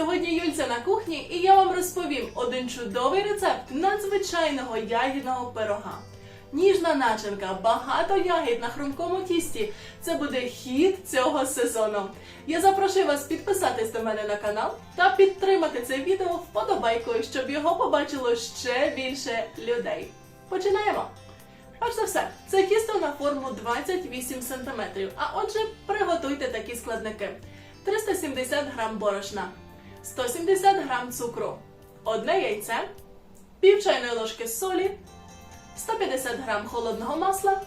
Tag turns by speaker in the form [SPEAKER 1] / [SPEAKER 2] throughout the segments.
[SPEAKER 1] Сьогодні Юльця на кухні, і я вам розповім один чудовий рецепт надзвичайного ягідного пирога. Ніжна начинка, багато ягід на хрумкому тісті. Це буде хід цього сезону. Я запрошую вас підписатись до мене на канал та підтримати це відео вподобайкою, щоб його побачило ще більше людей. Починаємо! Перш за все, це тісто на форму 28 см, а отже, приготуйте такі складники: 370 г борошна, 170 г цукру, одне яйце, пів чайної ложки солі, 150 г холодного масла,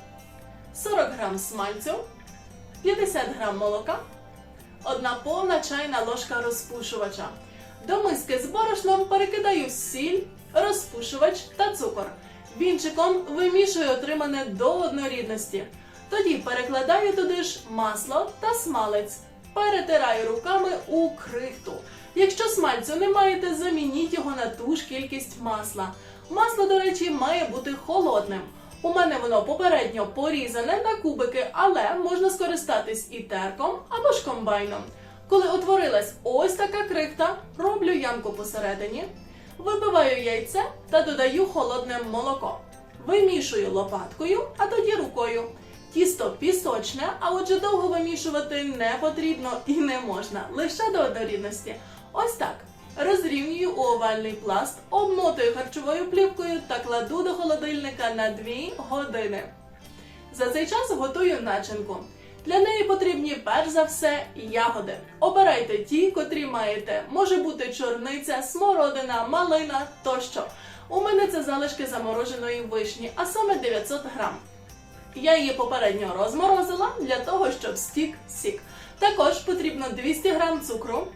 [SPEAKER 1] 40 г смальцю, 50 г молока, одна повна чайна ложка розпушувача. До миски з борошном перекидаю сіль, розпушувач та цукор. Вінчиком вимішую отримане до однорідності. Тоді перекладаю туди ж масло та смалець. Перетираю руками у крихту. Якщо смальцю не маєте, замініть його на ту ж кількість масла. Масло, до речі, має бути холодним. У мене воно попередньо порізане на кубики, але можна скористатись і терком або ж комбайном. Коли утворилась ось така крихта, роблю ямку посередині, вибиваю яйце та додаю холодне молоко. Вимішую лопаткою, а тоді рукою. Тісто пісочне, а отже довго вимішувати не потрібно і не можна, лише до однорідності. Ось так. Розрівнюю овальний пласт, обмотую харчовою плівкою та кладу до холодильника на 2 години. За цей час готую начинку. Для неї потрібні перш за все ягоди. Обирайте ті, котрі маєте. Може бути чорниця, смородина, малина тощо. У мене це залишки замороженої вишні, а саме 900 грам. Я її попередньо розморозила для того, щоб стік сік. Також потрібно 200 грам цукру,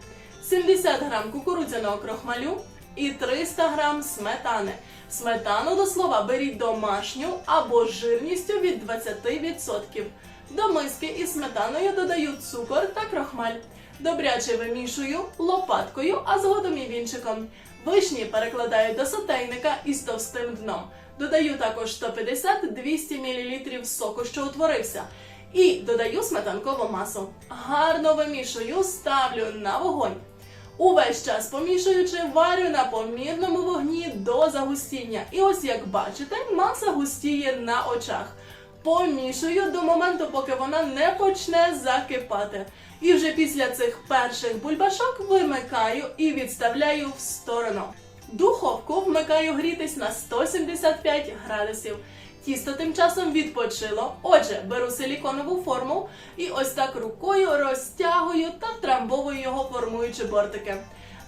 [SPEAKER 1] 70 грам кукурудзяного крохмалю і 300 грам сметани. Сметану до слова беріть домашню або з жирністю від 20%. До миски із сметаною додаю цукор та крохмаль. Добряче вимішую лопаткою, а згодом і вінчиком. Вишні перекладаю до сотейника із товстим дном. Додаю також 150-200 мл соку, що утворився. І додаю сметанкову масу. Гарно вимішую, ставлю на вогонь. Увесь час помішуючи, варю на помірному вогні до загустіння. І ось як бачите, маса густіє на очах. Помішую до моменту, поки вона не почне закипати. І вже після цих перших бульбашок вимикаю і відставляю в сторону. Духовку вмикаю грітись на 175 градусів. Тісто тим часом відпочило. Отже, беру силіконову форму і ось так рукою розтягую та втрамбовую його, формуючи бортики.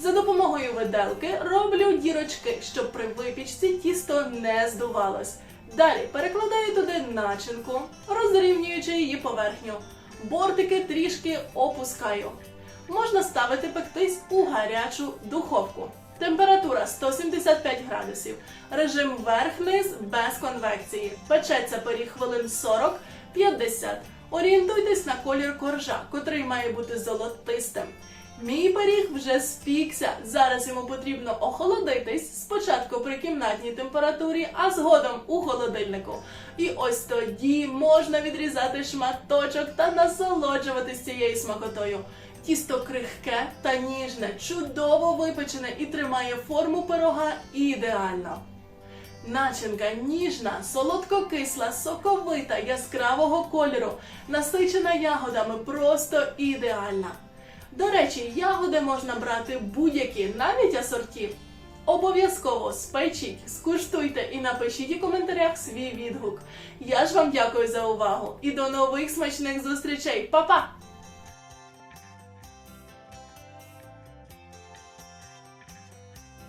[SPEAKER 1] За допомогою виделки роблю дірочки, щоб при випічці тісто не здувалось. Далі перекладаю туди начинку, розрівнюючи її поверхню. Бортики трішки опускаю. Можна ставити пектись у гарячу духовку. Температура 175 градусів. Режим верх-низ без конвекції. Печеться пиріг хвилин 40-50. Орієнтуйтесь на колір коржа, котрий має бути золотистим. Мій пиріг вже спікся. Зараз йому потрібно охолодитись спочатку при кімнатній температурі, а згодом у холодильнику. І ось тоді можна відрізати шматочок та насолоджуватись цією смакотою. Тісто крихке та ніжне, чудово випечене і тримає форму пирога ідеально. Начинка ніжна, солодкокисла, соковита, яскравого кольору, насичена ягодами, просто ідеальна. До речі, ягоди можна брати будь-які, навіть асорті. Обов'язково спечіть, скуштуйте і напишіть у коментарях свій відгук. Я ж вам дякую за увагу і до нових смачних зустрічей. Па-па!